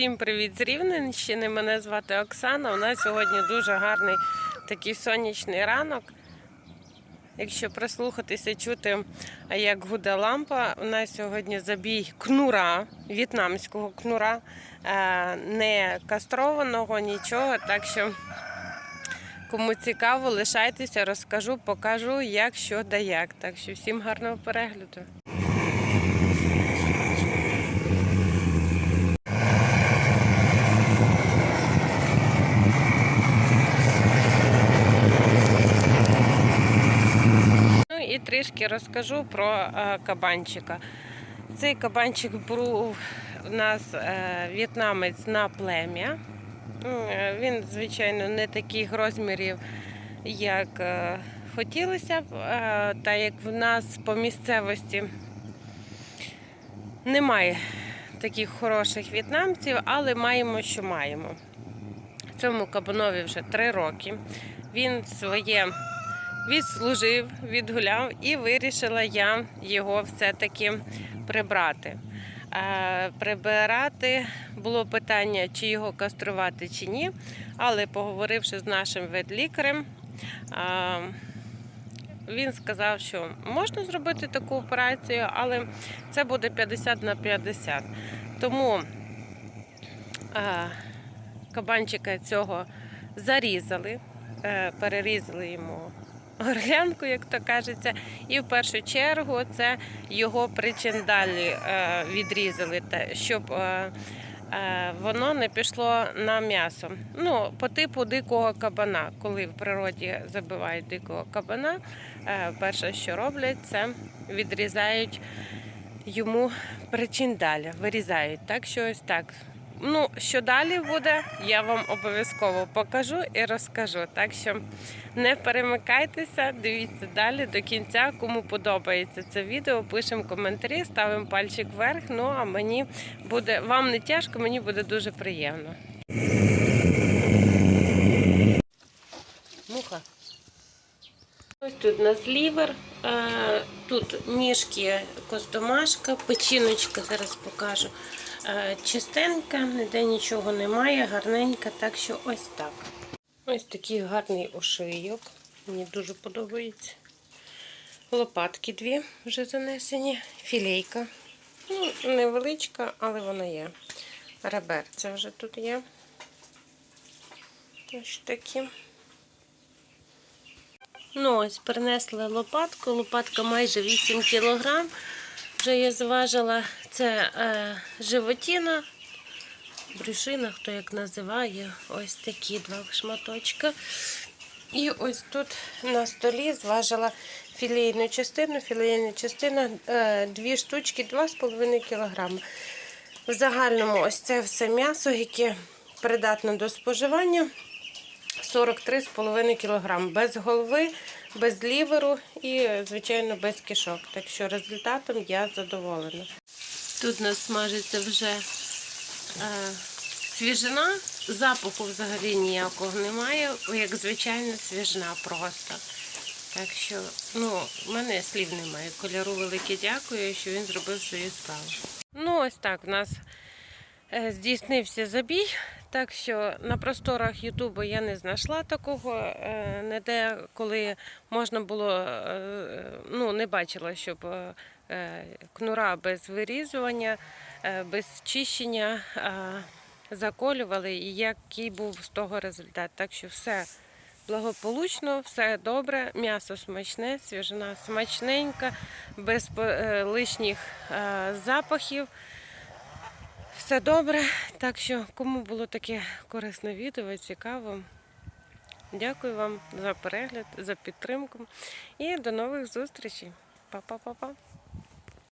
Всім привіт з Рівненщини. Мене звати Оксана. У нас сьогодні дуже гарний такий сонячний ранок. Якщо прислухатися, чути, як гуде лампа, у нас сьогодні забій кнура, в'єтнамського кнура, е, не кастрованого, нічого. Так що, кому цікаво, лишайтеся, розкажу, покажу, як, що да як. Так що всім гарного перегляду. І трішки розкажу про е, кабанчика. Цей кабанчик був у нас е, в'єтнамець на плем'я. Е, Він, звичайно, не таких розмірів, як хотілося б, та як в нас по місцевості немає таких хороших в'єтнамців, але маємо, що маємо. Цьому кабанові вже три роки. Він своє відслужив, відгуляв і вирішила я його все-таки прибрати. Е, Прибирати було питання, чи його каструвати, чи ні. Але поговоривши з нашим ветлікарем, е, він сказав, що можна зробити таку операцію, але це буде 50 на 50. Тому е, кабанчика цього зарізали, перерізали йому горлянку, як то кажеться, і в першу чергу це його причиндалі е, відрізали, щоб е, е, воно не пішло на м'ясо. Ну, по типу дикого кабана. Коли в природі забивають дикого кабана, перше, що роблять, це відрізають йому причиндаля, вирізають. Так що ось так. Ну, що далі буде, я вам обов'язково покажу і розкажу. Так що не перемикайтеся, дивіться далі до кінця. Кому подобається це відео, пишемо коментарі, ставимо пальчик вверх. Ну а мені буде вам не тяжко, мені буде дуже приємно. Муха. Ось тут у нас лівер, е, тут ніжки костомашка, печіночка, зараз покажу. Е, Чистенька, ніде нічого немає, гарненька, так що ось так. Ось такий гарний ошийок. Мені дуже подобається. Лопатки дві вже занесені, філейка. Ну, невеличка, але вона є. Реберця вже тут є. Ось такі. Ну, ось принесли лопатку. Лопатка майже 8 кг. Вже я зважила, це е, животіна, брюшина, хто як називає, ось такі два шматочка. І ось тут на столі зважила філейну частину. Філейна частина е, дві штучки, 2,5 кг. В загальному ось це все м'ясо, яке придатне до споживання. 43,5 кг. Без голови, без ліверу і, звичайно, без кишок. Так що результатом я задоволена. Тут у нас смажиться вже е, свіжина, запаху взагалі ніякого немає, як звичайна свіжина просто. Так що, ну, в мене слів немає. Кольору велике дякую, що він зробив свою справу. Ну, ось так, в нас е, здійснився забій. Так що на просторах Ютубу я не знайшла такого е, ніде, коли можна було, е, ну не бачила, щоб е, кнура без вирізування, е, без чищення заколювали, і який був з того результат. Так що все благополучно, все добре, м'ясо смачне, свіжина смачненька, без лишніх запахів. Все добре. Так що, кому було таке корисне відео, цікаво. Дякую вам за перегляд, за підтримку і до нових зустрічей. Па-па-па-па.